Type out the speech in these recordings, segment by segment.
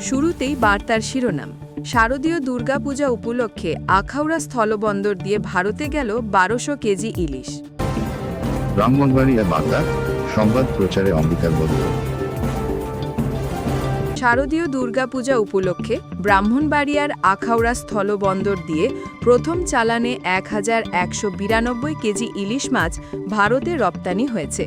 শুরুতেই বার্তার শিরোনাম। শারদীয় দুর্গাপূজা উপলক্ষে আখাউড়া স্থলবন্দর দিয়ে ভারতে গেল বারোশো কেজি ইলিশ। ব্রাহ্মণবাড়িয়া বার্তা সংবাদ প্রচারে অম্বিকার বদল। শারদীয় দুর্গাপূজা উপলক্ষে ব্রাহ্মণবাড়িয়ার আখাউড়া স্থলবন্দর দিয়ে প্রথম চালানে এক হাজার একশো বিরানব্বই কেজি ইলিশ মাছ ভারতে রপ্তানি হয়েছে।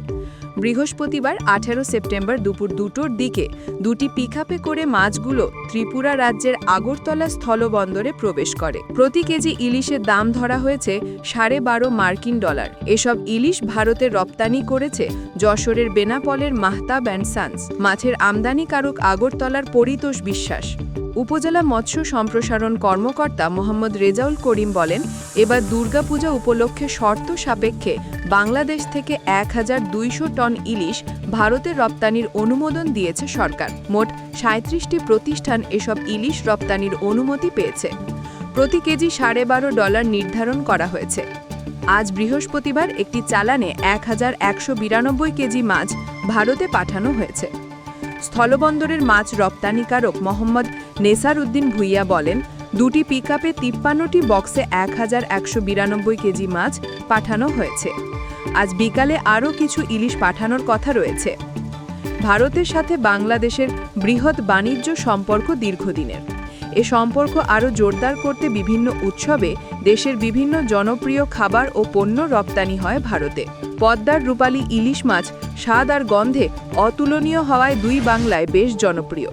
বৃহস্পতিবার আঠেরো সেপ্টেম্বর দুপুর দুটোর দিকে দুটি পিকআপে করে মাছগুলো ত্রিপুরা রাজ্যের আগরতলা স্থলবন্দরে প্রবেশ করে। প্রতি কেজি ইলিশের দাম ধরা হয়েছে সাড়ে বারো মার্কিন ডলার। এসব ইলিশ ভারতে রপ্তানি করেছে যশোরের বেনাপলের মাহতাব অ্যান্ড সান্স, মাছের আমদানিকারক আগরতলার পরিতোষ বিশ্বাস। উপজেলা মৎস্য সম্প্রসারণ কর্মকর্তা মোহাম্মদ রেজাউল করিম বলেন, এবার দুর্গাপূজা উপলক্ষে শর্ত সাপেক্ষে বাংলাদেশ থেকে এক হাজার দুইশো টন ইলিশ ভারতে রপ্তানির অনুমোদন দিয়েছে সরকার। মোট সাঁত্রিশটি প্রতিষ্ঠান এসব ইলিশ রপ্তানির অনুমতি পেয়েছে। প্রতি কেজি সাড়ে বারো ডলার নির্ধারণ করা হয়েছে। আজ বৃহস্পতিবার একটি চালানে এক হাজার একশো বিরানব্বই কেজি মাছ ভারতে পাঠানো হয়েছে। স্থলবন্দরের মাছ রপ্তানিকারক মোহাম্মদ নেসার উদ্দিন ভুইয়া বলেন, দুটি পিকআপে তিপ্পান্নটি বক্সে এক হাজার একশো বিরানব্বই কেজি মাছ পাঠানো হয়েছে। আজ বিকালে আরও কিছু ইলিশ পাঠানোর কথা রয়েছে। ভারতের সাথে বাংলাদেশের বৃহৎ বাণিজ্য সম্পর্ক দীর্ঘদিনের। এ সম্পর্ক আরও জোরদার করতে বিভিন্ন উৎসবে দেশের বিভিন্ন জনপ্রিয় খাবার ও পণ্য রপ্তানি হয় ভারতে। পদ্মার রূপালী ইলিশ মাছ স্বাদ আর গন্ধে অতুলনীয় হওয়ায় দুই বাংলায় বেশ জনপ্রিয়।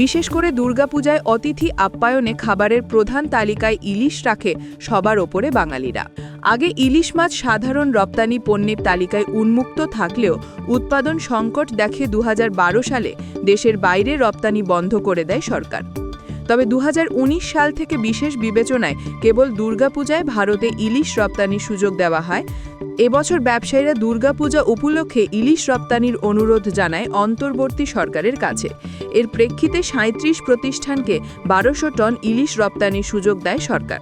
বিশেষ করে দুর্গাপূজায় অতিথি আপ্যায়নে খাবারের প্রধান তালিকায় ইলিশ রাখে সবার ওপরে বাঙালিরা। আগে ইলিশ মাছ সাধারণ রপ্তানি পণ্যের তালিকায় উন্মুক্ত থাকলেও উৎপাদন সংকট দেখে দু হাজার বারো সালে দেশের বাইরে রপ্তানি বন্ধ করে দেয় সরকার। তবে দু হাজার উনিশ সাল থেকে বিশেষ বিবেচনায় কেবল দুর্গাপূজায় ভারতে ইলিশ রপ্তানির সুযোগ দেওয়া হয় এবছর ব্যবসায়ীরা দুর্গাপূজা উপলক্ষে ইলিশ রপ্তানির অনুরোধ জানায় অন্তর্বর্তী সরকারের কাছে। এর প্রেক্ষিতে সাঁত্রিশ প্রতিষ্ঠানকে বারোশো টন ইলিশ রপ্তানির সুযোগ দেয় সরকার।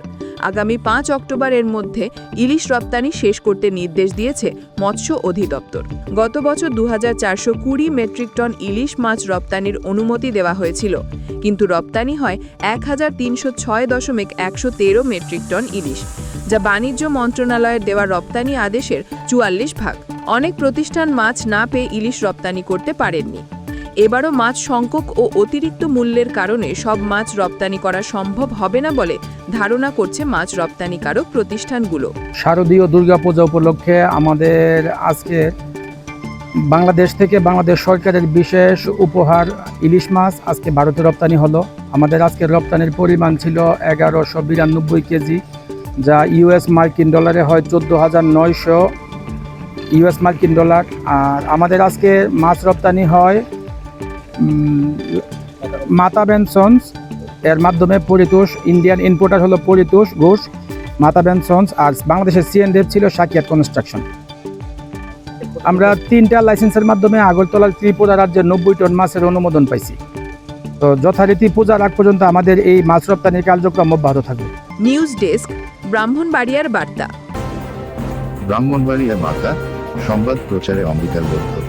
আগামী পাঁচ অক্টোবরের মধ্যে ইলিশ রপ্তানি শেষ করতে নির্দেশ দিয়েছে মৎস্য অধিদপ্তর। গত বছর দু কুড়ি মেট্রিক টন ইলিশ মাছ রপ্তানির অনুমতি দেওয়া হয়েছিল, কিন্তু রপ্তানি হয় এক হাজার তিনশো ছয় দশমিক একশো তেরো মেট্রিক টন ইলিশ, যা বাণিজ্য মন্ত্রণালয়ের দেওয়া রপ্তানি আদেশের চুয়াল্লিশ ভাগ। অনেক প্রতিষ্ঠান মাছ না পেয়ে ইলিশ রপ্তানি করতে পারেননি। এবারও মাছ সংখ্যক ও অতিরিক্ত মূল্যের কারণে সব মাছ রপ্তানি করা সম্ভব হবে না বলে ধারণা করছে মাছ রপ্তানিকারক প্রতিষ্ঠানগুলো। শারদীয় দুর্গাপূজা উপলক্ষে আমাদের আজকে বাংলাদেশ থেকে বাংলাদেশ সরকারের বিশেষ উপহার ইলিশ মাছ আজকে ভারতে রপ্তানি হলো। আমাদের আজকে রপ্তানির পরিমাণ ছিল এগারোশো বিরানব্বই কেজি, যা ইউএস মার্কিন ডলারে হয় চোদ্দ হাজার নয়শো ইউএস মার্কিন ডলার। আর আমাদের আজকে মাছ রপ্তানি হয় মাতা বেনসন্স এর মাধ্যমে পরিতোষ ইন্ডিয়ান ইম্পোর্টার হলো পরিতোষ ঘোষ। মাতা বেনসন্স আর বাংলাদেশের সিএনডেফ ছিল সাকিয়াত কনস্ট্রাকশন আমরা তিনটা লাইসেন্সের মাধ্যমে আগরতলার ত্রিপুরা রাজ্যের নব্বই টন মাছের অনুমোদন পাইছি। তো যথারীতি পূজার আগ পর্যন্ত আমাদের এই মাছ রপ্তানির কার্যক্রম অব্যাহত থাকবে। নিউজ ডেস্ক ব্রাহ্মণবাড়িয়ার বার্তা। ব্রাহ্মণবাড়িয়া বার্তা সংবাদ প্রচারে অম্বিকার বদল